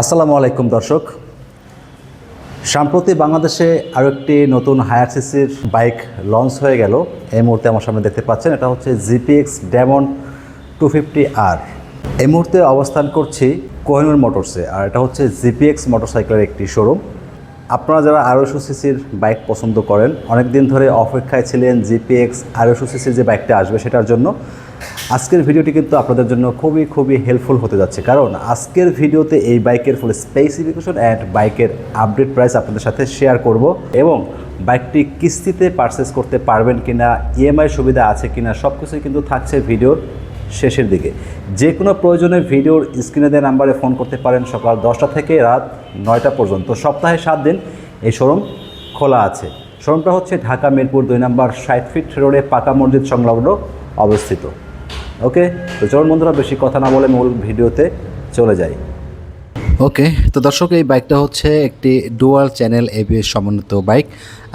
আসসালামু আলাইকুম, দর্শক। সম্প্রতি বাংলাদেশে আরও একটি নতুন হায়ার সিসির বাইক লঞ্চ হয়ে গেল। এই মুহূর্তে আমার সামনে দেখতে পাচ্ছেন, এটা হচ্ছে জিপিএক্স ডেমন টু ফিফটি আর এই মুহূর্তে অবস্থান করছি কোহিনুর মোটরসে আর এটা হচ্ছে জিপিএক্স মোটরসাইকেলের একটি শোরুম আপনারা যারা আড়াইশো সিসির বাইক পছন্দ করেন অনেক দিন ধরে অপেক্ষায় ছিলেন জিপিএক্স আড়াইশো সিসির যে বাইকটা আসবে সেটার জন্য। আজকের ভিডিওটি কিন্তু আপনাদের জন্য খুবই খুবই হেল্পফুল হতে যাচ্ছে। কারণ আজকের ভিডিওতে এই বাইকের ফুল স্পেসিফিকেশন অ্যান্ড বাইকের আপডেট প্রাইস আপনাদের সাথে শেয়ার করব এবং বাইকটি কিস্তিতে পারচেস করতে পারবেন কিনা ইএমআই সুবিধা আছে কিনা সব কিছুই কিন্তু থাকছে ভিডিওর শেষের দিকে। যে কোনো প্রয়োজনে ভিডিওর স্ক্রিনে দেওয়া নাম্বারে ফোন করতে পারেন। সকাল দশটা থেকে রাত নয়টা পর্যন্ত। সপ্তাহে সাত দিন এই শোরুম খোলা আছে। শোরুমটা হচ্ছে ঢাকা মিরপুর দুই নম্বর ষাট ফিট রোডে পাকা মসজিদ সংলগ্ন অবস্থিত। ওকে? তো চরণ বন্ধুরা বেশি কথা না বলে মূল ভিডিওতে চলে যাই। ওকে, তো দর্শক, এই বাইকটা হচ্ছে একটি ডুয়াল চ্যানেল এবিএস সমন্বিত বাইক।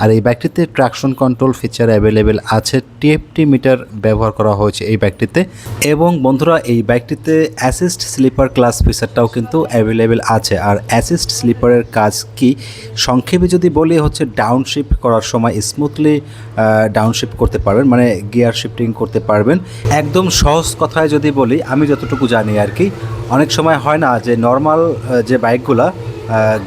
আর এই বাইকটিতে ট্রাকশন কন্ট্রোল ফিচার অ্যাভেলেবেল আছে, টিএফটি মিটার ব্যবহার করা হয়েছে এই বাইকটিতে। এবং বন্ধুরা, এই বাইকটিতে অ্যাসিস্ট স্লিপার ক্লাস ফিচারটাও কিন্তু অ্যাভেলেবেল আছে। আর অ্যাসিস্ট স্লিপারের কাজ কি? সংক্ষেপে যদি বলি, হচ্ছে ডাউনশিফট করার সময় স্মুথলি ডাউনশিফট করতে পারবেন মানে গিয়ার শিফটিং করতে পারবেন। একদম সহজ কথায় যদি বলি, আমি যতটুকু জানি আর কি অনেক সময় হয় না যে নর্মাল যে বাইকগুলা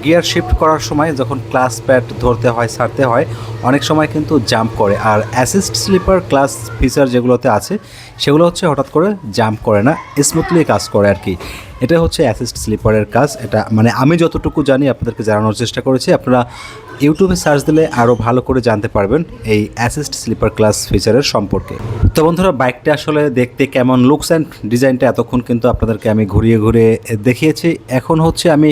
গিয়ার শিফট করার সময় যখন ক্লাস প্যাড ধরতে হয়, ছাড়তে হয়, অনেক সময় কিন্তু জাম্প করে। আর অ্যাসিস্ট স্লিপার ক্লাস ফিচার যেগুলোতে আছে, সেগুলো হচ্ছে হঠাৎ করে জাম্প করে না স্মুথলি কাজ করে আর কি। এটা হচ্ছে অ্যাসিস্ট স্লিপারের কাজ। এটা মানে আমি যতটুকু জানি, আপনাদেরকে জানানোর চেষ্টা করেছি। আপনারা ইউটিউবে সার্চ দিলে আরও ভালো করে জানতে পারবেন এই অ্যাসিস্ট স্লিপার ক্লাস ফিচারের সম্পর্কে। তো বন্ধুরা বাইকটা আসলে দেখতে কেমন? লুকস অ্যান্ড ডিজাইনটা এতক্ষণ কিন্তু আপনাদেরকে আমি ঘুরিয়ে ঘুরিয়ে দেখিয়েছি। এখন হচ্ছে আমি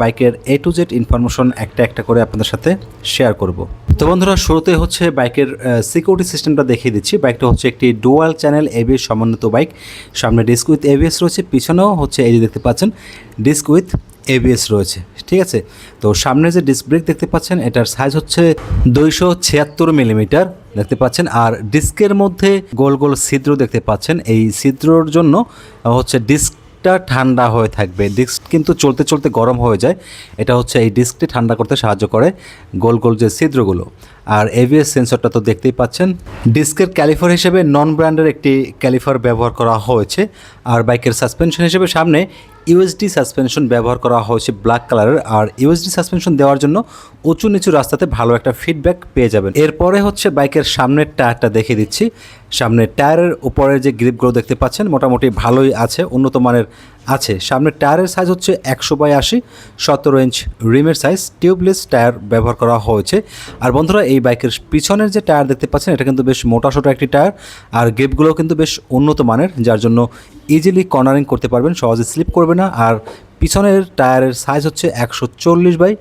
বাইকের এ টু জেড ইনফরমেশন একটা একটা করে আপনাদের সাথে শেয়ার করব। তো বন্ধুরা, শুরুতে হচ্ছে বাইকের সিকিউরিটি সিস্টেমটা দেখিয়ে দিচ্ছি। বাইকটা হচ্ছে একটি ডুয়াল চ্যানেল এবিএস সমন্বিত বাইক সামনে ডিস্ক উইথ এবিএস রয়েছে, পিছনেও হচ্ছে এই যে দেখতে পাচ্ছেন ডিস্ক উইথ এবিএস রয়েছে, ঠিক আছে? তো সামনে যে ডিস্ক ব্রেক দেখতে পাচ্ছেন, এটার সাইজ হচ্ছে দুইশো ছিয়াত্তর মিলিমিটার দেখতে পাচ্ছেন, আর ডিস্কের মধ্যে গোল গোল ছিদ্র দেখতে পাচ্ছেন। এই ছিদ্রর জন্য হচ্ছে ডিস্কটা ঠান্ডা হয়ে থাকবে। ডিস্ক কিন্তু চলতে চলতে গরম হয়ে যায়। এটা হচ্ছে এই ডিস্কটি ঠান্ডা করতে সাহায্য করে গোল গোল যে ছিদ্রগুলো। আর এভিএস সেন্সরটা তো দেখতেই পাচ্ছেন। ডিস্কের ক্যালিফার হিসেবে নন ব্র্যান্ডের একটি ক্যালিফার ব্যবহার করা হয়েছে। আর বাইকের সাসপেনশন হিসেবে সামনে ইউএসডি সাসপেনশন ব্যবহার করা হয়েছে ব্ল্যাক কালারের আর ইউএসডি সাসপেনশন দেওয়ার জন্য উঁচু নিচু রাস্তাতে ভালো একটা ফিডব্যাক পেয়ে যাবেন। এরপরে হচ্ছে বাইকের সামনের টায়ারটা দেখিয়ে দিচ্ছি। সামনের টায়ারের উপরের যে গ্রিপগুলো দেখতে পাচ্ছেন, মোটামুটি ভালোই আছে, উন্নত মানের আছে। সামনের টায়ারের সাইজ হচ্ছে একশো বাই আশি, সতেরো ইঞ্চ রিমের সাইজ টিউবলেস টায়ার ব্যবহার করা হয়েছে। আর বন্ধুরা, এই বাইকের পিছনের যে টায়ার দেখতে পাচ্ছেন, এটা কিন্তু বেশ মোটা সোটা একটি টায়ার। আর গ্রিপগুলোও কিন্তু বেশ উন্নত মানের, যার জন্য ইজিলি কর্নারিং করতে পারবেন, সহজে স্লিপ করবে না। আর পিছনের টায়ারের সাইজ হচ্ছে একশো চল্লিশ বাই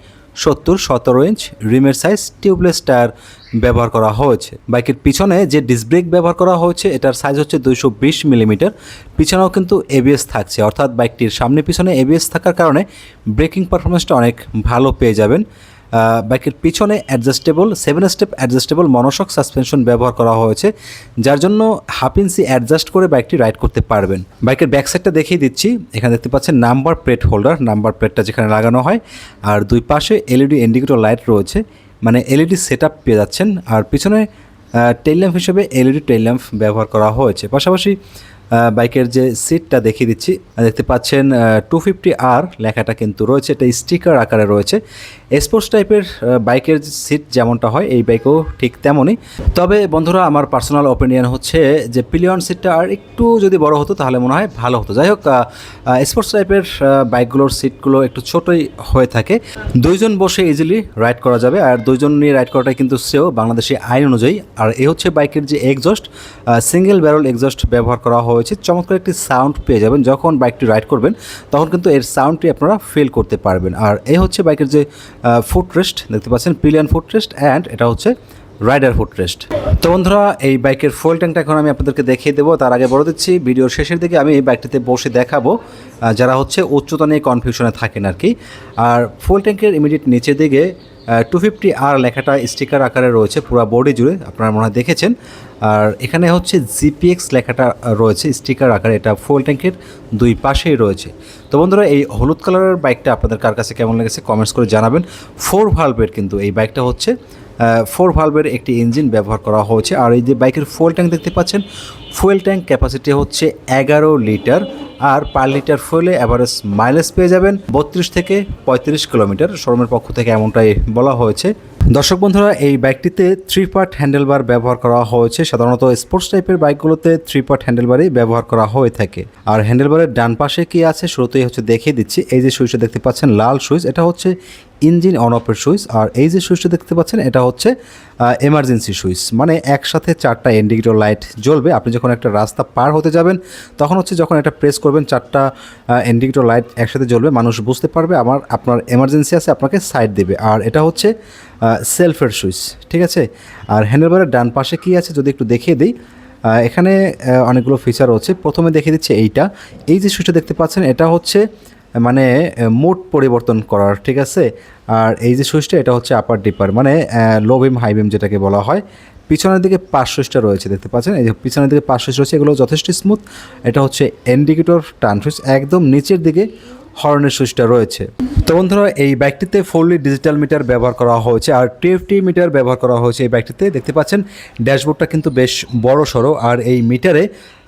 সত্তর, সতেরো ইঞ্চ রিমের সাইজ টিউবলেস টায়ার ব্যবহার করা হয়েছে। বাইকের পিছনে যে ডিস্ক ব্রেক ব্যবহার করা হয়েছে, এটার সাইজ হচ্ছে দুইশো বিশ মিলিমিটার পিছনেও কিন্তু এবিএস থাকছে, অর্থাৎ বাইকটির সামনে পিছনে এবিএস থাকার কারণে ব্রেকিং পারফরমেন্সটা অনেক ভালো পেয়ে যাবেন। বাইকের পিছনে adjustable seven step adjustable monoshock suspension ব্যবহার করা হয়েছে, যার জন্য হাফ অ্যাডজাস্ট করে বাইকটি রাইড করতে পারবেন। বাইকের ব্যাক সাইডটা দেখিয়ে দিচ্ছি। এখানে দেখতে পাচ্ছেন নাম্বার প্লেট হোল্ডার নাম্বার প্লেটটা যেখানে লাগানো হয়, আর দুই পাশে এলইডি ইন্ডিকেটর লাইট রয়েছে মানে এলইডি সেট আপ পেয়ে যাচ্ছেন। আর পিছনে টেল ল্যাম্প হিসেবে এলইডি টেল ল্যাম্প ব্যবহার করা হয়েছে। পাশাপাশি বাইকের যে সিটটা দেখিয়ে দিচ্ছি দেখতে পাচ্ছেন টু ফিফটি আর লেখাটা কিন্তু রয়েছে, এটা স্টিকার আকারে রয়েছে। স্পোর্টস টাইপের বাইকের সিট যেমনটা হয়, এই বাইকও ঠিক তেমনই। তবে বন্ধুরা, আমার পার্সোনাল ওপিনিয়ন হচ্ছে যে পিলিয়ন সিটটা আর একটু যদি বড় হতো, তাহলে মনে হয় ভালো হতো। যাই হোক স্পোর্টস টাইপের বাইকগুলোর সিটগুলো একটু ছোটই হয়ে থাকে। দুইজন বসে ইজিলি রাইড করা যাবে, আর দুইজন নিয়ে রাইড করাটাই কিন্তু সেও বাংলাদেশি আইন অনুযায়ী। আর এ হচ্ছে বাইকের যে এক্সস্ট সিঙ্গেল ব্যারল এক্সস্ট ব্যবহার করা হয়েছে। চমৎকার একটি সাউন্ড পেয়ে যাবেন। যখন বাইকটি রাইড করবেন, তখন কিন্তু এর সাউন্ডটি আপনারা ফিল করতে পারবেন। আর এই হচ্ছে বাইকের যে ফুট রেস্ট দেখতে পাচ্ছেন পিলিয়ন ফুট রেস্ট অ্যান্ড এটা হচ্ছে রাইডার ফুট রেস্ট তো বন্ধুরা, এই বাইকের ফুয়েল ট্যাঙ্কটা এখন আমি আপনাদেরকে দেখিয়ে দেবো। তার আগে বলে দিচ্ছি ভিডিওর শেষের দিকে আমি এই বাইকটিতে বসে দেখাবো যারা হচ্ছে উচ্চতা নিয়ে কনফিউশনে থাকেন আর কি। আর ফুয়েল ট্যাঙ্কের ইমিডিয়েট নিচে দিকে টু ফিফটি আর লেখাটা স্টিকার আকারে রয়েছে, পুরো বডি জুড়ে। আপনারা মনে হয় দেখেছেন। আর এখানে হচ্ছে জিপিএক্স লেখাটা রয়েছে, স্টিকার আকারে এটা ফুয়েল ট্যাঙ্কের দুই পাশেই রয়েছে। তো বন্ধুরা, এই হলুদ কালারের বাইকটা আপনাদের কার কাছে কেমন লেগেছে কমেন্টস করে জানাবেন। ফোর ভালভের কিন্তু এই বাইকটা হচ্ছে ফোর ভালভের একটি ইঞ্জিন ব্যবহার করা হয়েছে। আর এই যে বাইকের ফুয়েল ট্যাঙ্ক দেখতে পাচ্ছেন ফুয়েল ট্যাঙ্ক ক্যাপাসিটি হচ্ছে এগারো লিটার। আর পার লিটার ফুয়েলে অ্যাভারেজ মাইলেজ পেয়ে যাবেন বত্রিশ থেকে পঁয়ত্রিশ কিলোমিটার। শোরুমের পক্ষ থেকে এমনটাই বলা হয়েছে। দর্শক বন্ধুরা, এই বাইকটিতে থ্রি পার্ট হ্যান্ডেলবার ব্যবহার করা হয়েছে। সাধারণত স্পোর্টস টাইপের বাইকগুলোতে থ্রি পার্ট হ্যান্ডেলবারই ব্যবহার করা হয়ে থাকে। আর হ্যান্ডেলবারের ডান পাশে কি আছে? শুরুতেই হচ্ছে দেখিয়ে দিচ্ছি। এই যে সুইচটা দেখতে পাচ্ছেন, লাল সুইচ এটা হচ্ছে ইঞ্জিন অন অফের সুইচ, আর এই যে সুইচটা দেখতে পাচ্ছেন, এটা হচ্ছে এমার্জেন্সি সুইচ। মানে একসাথে চারটা ইন্ডিকেটর লাইট জ্বলবে, আপনি যখন একটা রাস্তা পার হতে যাবেন, তখন হচ্ছে যখন এটা প্রেস করবেন, চারটা ইন্ডিকেটর লাইট একসাথে জ্বলবে, মানুষ বুঝতে পারবে আমার, আপনার এমার্জেন্সি আছে, আপনাকে সাইড দেবে। আর এটা হচ্ছে সেলফের সুইচ, ঠিক আছে? আর হ্যান্ডেলবারের ডান পাশে কি আছে, যদি একটু দেখিয়ে দিই এখানে অনেকগুলো ফিচার হচ্ছে প্রথমে দেখিয়ে দিচ্ছে এইটা। এই যে সুইচটা দেখতে পাচ্ছেন, এটা হচ্ছে মানে মোড পরিবর্তন করার, ঠিক আছে? আর এই যে সুইচটা, এটা হচ্ছে আপার ডিপার মানে লো বিম হাই বিম যেটাকে বলা হয়। পিছনের দিকে পাঁচ সুইচটা রয়েছে, দেখতে পাচ্ছেন? এই যে পিছনের দিকে পাঁচ সুইচ রয়েছে, এগুলো যথেষ্ট স্মুথ এটা হচ্ছে ইন্ডিকেটর টান সুইচ, একদম নিচের দিকে হর্নের সুইচটা রয়েছে। তো বন্ধুরা, এই বাইকটিতে ফুললি ডিজিটাল মিটার ব্যবহার করা হয়েছে আর টিএফটি মিটার ব্যবহার করা হয়েছে এই বাইকটিতে দেখতে পাচ্ছেন, ড্যাশবোর্ডটা কিন্তু বেশ বড় সড়ো আর এই মিটারে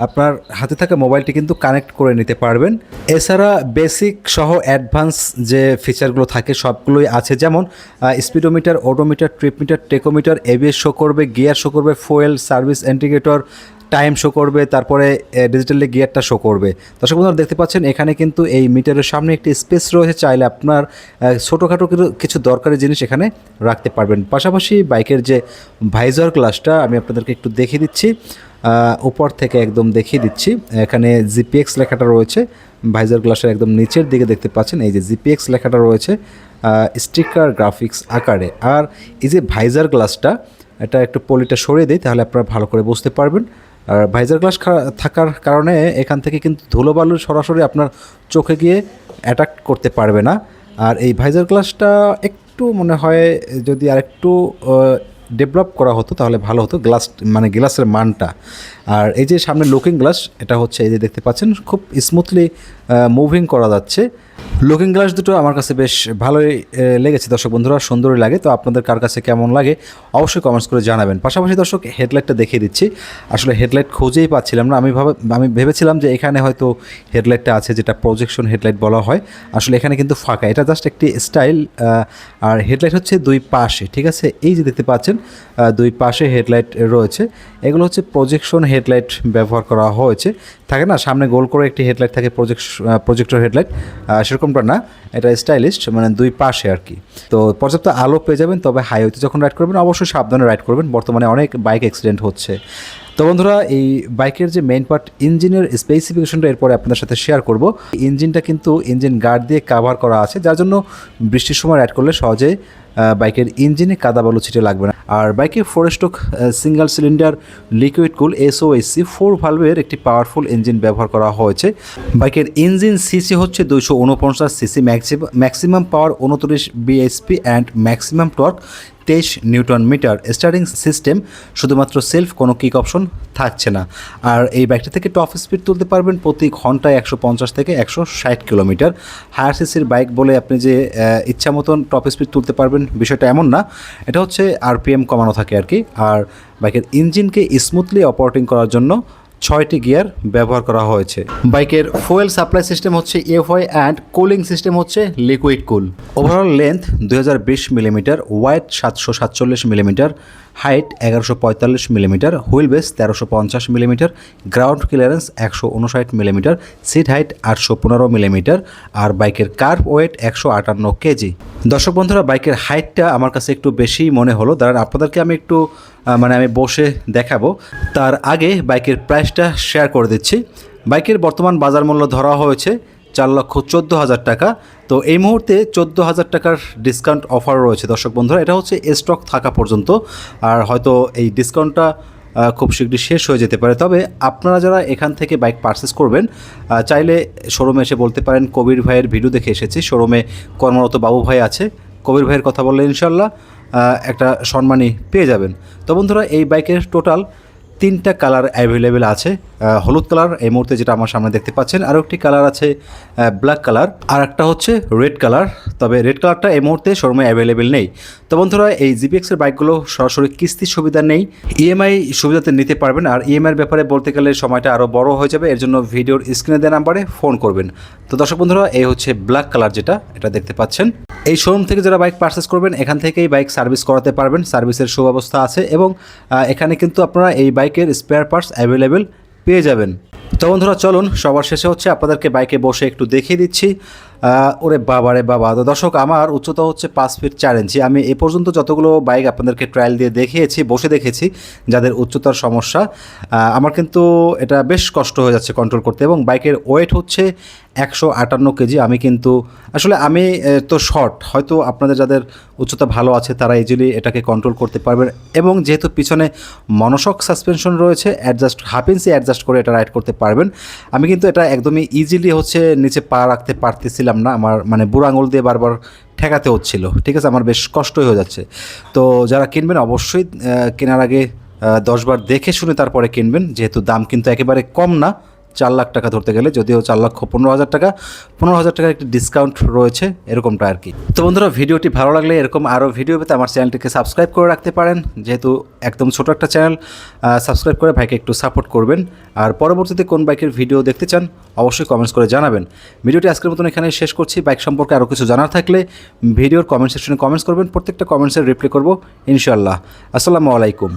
আপনার হাতে থাকা মোবাইলটি কিন্তু কানেক্ট করে নিতে পারবেন। এছাড়া বেসিক সহ অ্যাডভান্স যে ফিচারগুলো থাকে, সবগুলোই আছে। যেমন speedometer odometer tripmeter tachometer ABS show করবে গিয়ার শো করবে fuel service indicator time show করবে, তারপরে ডিজিটালি গিয়ারটা শো করবে। দর্শক বন্ধুরা, দেখতে পাচ্ছেন, এখানে কিন্তু এই মিটারের সামনে একটি স্পেস রয়েছে। চাইলে আপনার ছোটোখাটো কিছু- দরকারি জিনিস এখানে রাখতে পারবেন। পাশাপাশি বাইকের যে ভাইজার গ্লাসটা আমি আপনাদেরকে একটু দেখিয়ে দিচ্ছি। উপর থেকে একদম দেখিয়ে দিচ্ছি। এখানে জিপিএক্স লেখাটা রয়েছে। ভাইজার গ্লাসের একদম নিচের দিকে দেখতে পাচ্ছেন, এই যে জিপিএক্স লেখাটা রয়েছে স্টিকার গ্রাফিক্স আকারে। আর এই যে ভাইজার গ্লাসটা এটা একটু পলিটা সরিয়ে দিই, তাহলে আপনারা ভালো করে বুঝতে পারবেন। আর ভাইজার গ্লাস থাকার কারণে এখান থেকে কিন্তু ধুলোবালু সরাসরি আপনার চোখে গিয়ে অ্যাটাক করতে পারবে না। আর এই ভাইজার গ্লাসটা একটু মনে হয় যদি আরেকটু ডেভেলপ করা হতো তাহলে ভালো হতো গ্লাস মানে গ্লাসের মানটা। আর এই যে সামনে লুকিং গ্লাস এটা হচ্ছে এই যে দেখতে পাচ্ছেন, খুব স্মুথলি মুভিং করা যাচ্ছে। লুকিং গ্লাস দুটো আমার কাছে বেশ ভালোই লেগেছে দর্শক বন্ধুরা, সুন্দরই লাগে। তো আপনাদের কার কাছে কেমন লাগে, অবশ্যই কমেন্টস করে জানাবেন। পাশাপাশি দর্শক হেডলাইটটা দেখিয়ে দিচ্ছি। আসলে হেডলাইট খুঁজেই পাচ্ছিলাম না। আমি ভাবে, আমি ভেবেছিলাম যে এখানে হয়তো হেডলাইটটা আছে, যেটা প্রজেকশন হেডলাইট বলা হয়। আসলে এখানে কিন্তু ফাঁকা। এটা জাস্ট একটি স্টাইল আর হেডলাইট হচ্ছে দুই পাশে, ঠিক আছে? এই যে দেখতে পাচ্ছেন দুই পাশে হেডলাইট রয়েছে। এগুলো হচ্ছে প্রজেকশন হেডলাইট ব্যবহার করা হয়েছে। থাকে না? সামনে গোল করে একটি হেডলাইট থাকে প্রজেক্ট প্রজেক্টর হেডলাইট সেরকমটা না, এটা স্টাইলিস্ট মানে দুই পাশে আর কি। তো পর্যাপ্ত আলো পেয়ে যাবেন, তবে হাইওয়েতে যখন রাইড করবেন, অবশ্যই সাবধানে রাইড করবেন। বর্তমানে অনেক বাইক অ্যাক্সিডেন্ট হচ্ছে। তো বন্ধুরা, এই বাইকের যে মেইন পার্ট ইঞ্জিনের স্পেসিফিকেশনটা এরপরে আপনাদের সাথে শেয়ার করব। ইঞ্জিনটা কিন্তু ইঞ্জিন গার্ড দিয়ে কাভার করা আছে, যার জন্য বৃষ্টির সময় রাইড করলে সহজে বাইকের ইঞ্জিনে কাদা বালু ছিটে লাগবে না। আর বাইকের four stroke single cylinder liquid cool SOSC four ভালভের একটি পাওয়ারফুল ইঞ্জিন ব্যবহার করা হয়েছে। বাইকের ইঞ্জিন সিসি হচ্ছে দুইশো উনপঞ্চাশ সিসি ম্যাক্সিমাম পাওয়ার উনত্রিশ বিএসপি অ্যান্ড ম্যাক্সিমাম টর্ক তেইশ নিউটন মিটার স্টারিং সিস্টেম শুধুমাত্র সেলফ কোনো কিক অপশন থাকছে না। আর এই বাইকটা থেকে টপ স্পিড তুলতে পারবেন প্রতি ঘন্টায় একশো পঞ্চাশ থেকে একশো ষাট কিলোমিটার। হায়ার সিসির বাইক বলে আপনি যে ইচ্ছা মতন টপ স্পিড তুলতে পারবেন বিষয়টা এমন না। এটা হচ্ছে আরপিএম কমানো থাকে আর কি। আর বাইকের ইঞ্জিনকে স্মুথলি অপারেটিং করার জন্য ছয়টি গিয়ার ব্যবহার করা হয়েছে। বাইকের ফুয়েল সাপ্লাই সিস্টেম হচ্ছে এফআই অ্যান্ড কুলিং সিস্টেম হচ্ছে লিকুইড কুল ওভারঅল লেন্থ দুই হাজার বিশ মিলিমিটার ওয়াইড সাতশো সাতচল্লিশ মিলিমিটার হাইট এগারোশো পঁয়তাল্লিশ মিলিমিটার হুইল বেস তেরোশো পঞ্চাশ মিলিমিটার গ্রাউন্ড ক্লিয়ারেন্স একশো উনষাট মিলিমিটার সিট হাইট আটশো পনেরো মিলিমিটার আর বাইকের কার্ভ ওয়েট একশো আটান্ন কেজি। দর্শক বন্ধুরা, বাইকের হাইটটা আমার কাছে একটু বেশি মনে হলো। দাঁড়ান, আপনাদেরকে আমি একটু মানে আমি বসে দেখাবো। তার আগে বাইকের প্রাইসটা শেয়ার করে দিচ্ছি। বাইকের বর্তমান বাজার মূল্য ধরা হয়েছে চার লক্ষ চোদ্দ হাজার টাকা। তো এই মুহূর্তে চোদ্দ হাজার টাকার ডিসকাউন্ট অফার রয়েছে। দর্শক বন্ধুরা, এটা হচ্ছে স্টক থাকা পর্যন্ত। আর হয়তো এই ডিসকাউন্টটা খুব শীঘ্রই শেষ হয়ে যেতে পারে। তবে আপনারা যারা এখান থেকে বাইক পারচেস করবেন চাইলে শোরুমে এসে বলতে পারেন, কবির ভাইয়ের ভিডিও দেখে এসেছি। শোরুমে কর্মরত বাবু ভাই আছে। কবির ভাইয়ের কথা বললে ইনশাল্লাহ একটা সম্মানই পেয়ে যাবেন। তো বন্ধুরা, এই বাইকের টোটাল তিনটা কালার অ্যাভেলেবেল আছে। হলুদ কালার, এই মুহূর্তে যেটা আমার সামনে দেখতে পাচ্ছেন, আরও একটি কালার আছে ব্ল্যাক কালার, আর একটা হচ্ছে রেড কালার। তবে রেড কালারটা এই মুহূর্তে শোরুমে অ্যাভেলেবেল নেই। তো বন্ধুরা, এই জিপিএক্সের বাইকগুলো সরাসরি কিস্তির সুবিধা নেই। ইএমআই সুবিধাতে নিতে পারবেন, আর ইএমআইয়ের ব্যাপারে বলতে গেলে সময়টা আরও বড় হয়ে যাবে, এর জন্য ভিডিওর স্ক্রিনে দেওয়া নাম্বারে ফোন করবেন। তো দর্শক বন্ধুরা, এই হচ্ছে ব্ল্যাক কালার যেটা, এটা দেখতে পাচ্ছেন। এই শোরুম থেকে যারা বাইক পারচেস করবেন, এখান থেকেই বাইক সার্ভিস করাতে পারবেন। সার্ভিসের সুব্যবস্থা আছে এবং এখানে কিন্তু আপনারা এই বাইকের স্পেয়ার পার্টস অ্যাভেলেবেল পেয়ে যাবেন। তো বন্ধুরা, চলুন, সবার শেষে হচ্ছে আপনাদেরকে বাইকে বসে একটু দেখিয়ে দিচ্ছি। ওরে বাবা রে বাবা। তো দর্শক, আমার উচ্চতা হচ্ছে পাঁচ ফিট চার ইঞ্চি। আমি এ পর্যন্ত যতগুলো বাইক আপনাদেরকে ট্রায়াল দিয়ে দেখিয়েছি, বসে দেখেছি, যাদের উচ্চতার সমস্যা আমার কিন্তু এটা বেশ কষ্ট হয়ে যাচ্ছে কন্ট্রোল করতে এবং বাইকের ওয়েট হচ্ছে একশো আটান্ন কেজি। আমি কিন্তু, আসলে আমি তো শর্ট হয়তো আপনাদের যাদের উচ্চতা ভালো আছে তারা ইজিলি এটাকে কন্ট্রোল করতে পারবেন এবং যেহেতু পিছনে মনসক সাসপেনশন রয়েছে অ্যাডজাস্ট হাফ ইঞ্চি অ্যাডজাস্ট করে এটা রাইড করতে পারবেন। আমি কিন্তু এটা একদমই ইজিলি হচ্ছে নিচে পা রাখতে পারতেছিলাম না, আমার মানে বুড়ো আঙুল দিয়ে বারবার ঠেকাতে হচ্ছিল। ঠিক আছে, আমার বেশ কষ্টই হয়ে যাচ্ছে। তো যারা কিনবেন অবশ্যই কেনার আগে দশবার দেখে শুনে তারপরে কিনবেন, যেহেতু দাম কিন্তু একেবারে কম না চার লাখ টাকা ধরতে গেলে যদিও চার লক্ষ পনেরো হাজার টাকা, পনেরো হাজার টাকার একটি ডিসকাউন্ট রয়েছে এরকমটা আর কি। তো বন্ধুরা, ভিডিওটি ভালো লাগলে এরকম আরও ভিডিও পেতে আমার চ্যানেলটিকে সাবস্ক্রাইব করে রাখতে পারেন। যেহেতু একদম ছোটো একটা চ্যানেল সাবস্ক্রাইব করে ভাইকে একটু সাপোর্ট করবেন। আর পরবর্তীতে কোন বাইকের ভিডিও দেখতে চান, অবশ্যই কমেন্টস করে জানাবেন। ভিডিওটি আজকের মতন এখানে শেষ করছি। বাইক সম্পর্কে আরও কিছু জানার থাকলে ভিডিওর কমেন্ট সেকশনে কমেন্টস করবেন। প্রত্যেকটা কমেন্টসের রিপ্লাই করব, ইনশাআল্লাহ। আসসালামু আলাইকুম।